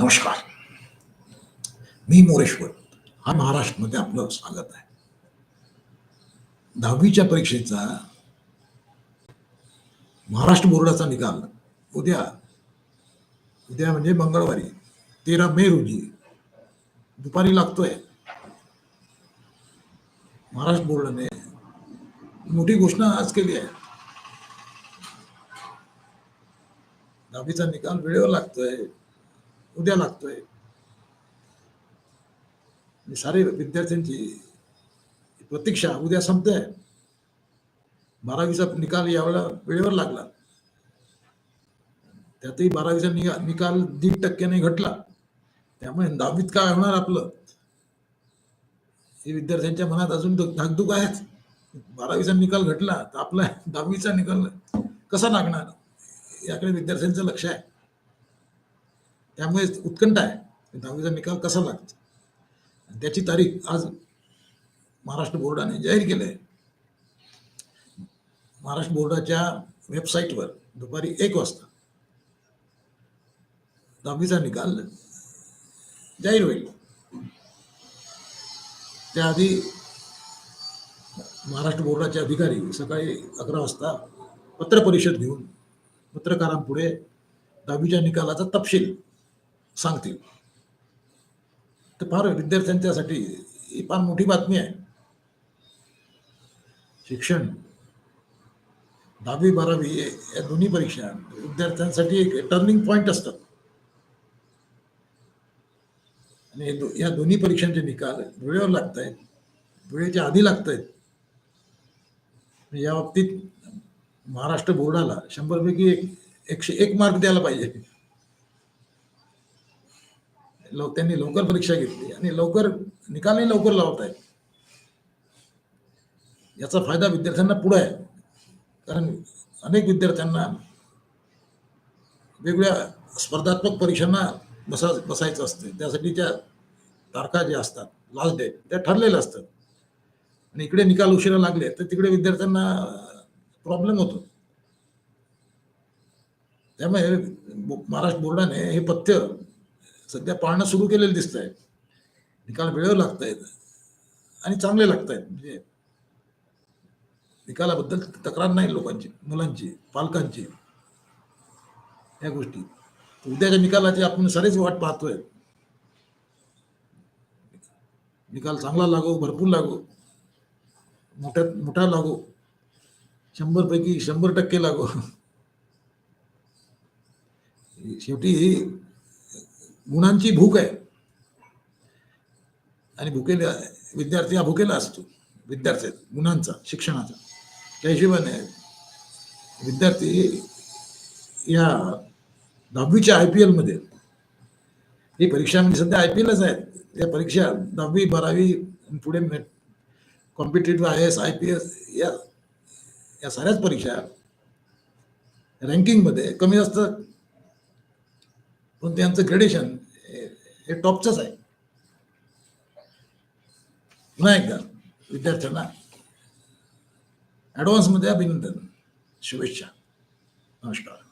नमस्कार. मी मोरेश्वर. हा महाराष्ट्रामध्ये आपलं स्वागत आहे. दहावीच्या परीक्षेचा महाराष्ट्र बोर्डाचा निकाल उद्या उद्या म्हणजे मंगळवारी तेरा मे रोजी दुपारी लागतोय. महाराष्ट्र बोर्डाने मोठी घोषणा आज केली आहे. दहावीचा निकाल वेळेवर लागतोय. उद्या लागतोय. सारे विद्यार्थ्यांची प्रतीक्षा उद्या संपते. बारावीचा निकाल यावेळेला वेळेवर लागला. त्यातही बारावीचा निकाल निकाल दीड टक्क्याने घटला. त्यामुळे दहावीत काय होणार आपलं? हे विद्यार्थ्यांच्या मनात अजून धाकधूक आहेच बारावीचा निकाल घटला तर आपला दहावीचा निकाल कसा लागणार? याकडे विद्यार्थ्यांचं लक्ष आहे. त्यामुळे उत्कंठ आहे. दहावीचा निकाल कसा लागतो? आणि त्याची तारीख आज महाराष्ट्र बोर्डाने जाहीर केली आहे. महाराष्ट्र बोर्डाच्या वेबसाईटवर दुपारी एक वाजता दहावीचा निकाल जाहीर होईल. त्याआधी महाराष्ट्र बोर्डाचे अधिकारी सकाळी अकरा वाजता पत्रपरिषद घेऊन पत्रकारांपुढे दहावीच्या निकालाचा तपशील सांगतील. तर फार विद्यार्थ्यांच्यासाठी ही फार मोठी बातमी आहे. शिक्षण दहावी बारावी या दोन्ही परीक्षा विद्यार्थ्यांसाठी एक टर्निंग पॉइंट असतात. आणि दो- या दोन्ही परीक्षांचे निकाल वेळेवर लागत आहेत वेळेच्या आधी लागत आहेत या बाबतीत महाराष्ट्र बोर्डाला शंभरपैकी एक एकशे एक मार्क द्यायला पाहिजे. त्यांनी लवकर परीक्षा घेतली आणि लवकर निकालही लवकर लावत आहेत याचा फायदा विद्यार्थ्यांना पुढे आहे. कारण अनेक विद्यार्थ्यांना वेगवेगळ्या स्पर्धात्मक परीक्षांना बसा बसायचं असते. त्यासाठीच्या तारखा ज्या असतात लास्ट डेट त्या ठरलेल्या असतात. आणि इकडे निकाल उशिरा लागले तर तिकडे विद्यार्थ्यांना प्रॉब्लेम होतो. त्यामुळे महाराष्ट्र बोर्डाने हे पथ्य सध्या पाळणं सुरू केलेलं दिसत आहे निकाल वेळेवर लागत आहेत आणि चांगले लागत आहेत म्हणजे निकालाबद्दल तक्रार नाही लोकांची मुलांची पालकांची. या गोष्टी. उद्याच्या निकालाची आपण सारेच वाट पाहतोय. निकाल चांगला लागो भरपूर लागो. मोठ्यात मोठा लागो. शंभर पैकी शंभर टक्के लागो. शेवटी गुणांची भूक आहे. आणि भुकेला विद्यार्थी हा भुकेला असतो. विद्यार्थी गुणांचा शिक्षणाचा. त्या हिशोबाने विद्यार्थी या दहावीच्या आय पी एलमध्ये ही परीक्षा म्हणजे सध्या आय पी एलच आहेत या परीक्षा दहावी बारावी पुढे competitive I A S I P S या साऱ्याच परीक्षा रँकिंगमध्ये कमी जास्त पण त्यांचं ग्रेडेशन हे टॉपचंच आहे. पुन्हा एकदा विद्यार्थ्यांना ॲडव्हान्समध्ये अभिनंदन शुभेच्छा. नमस्कार.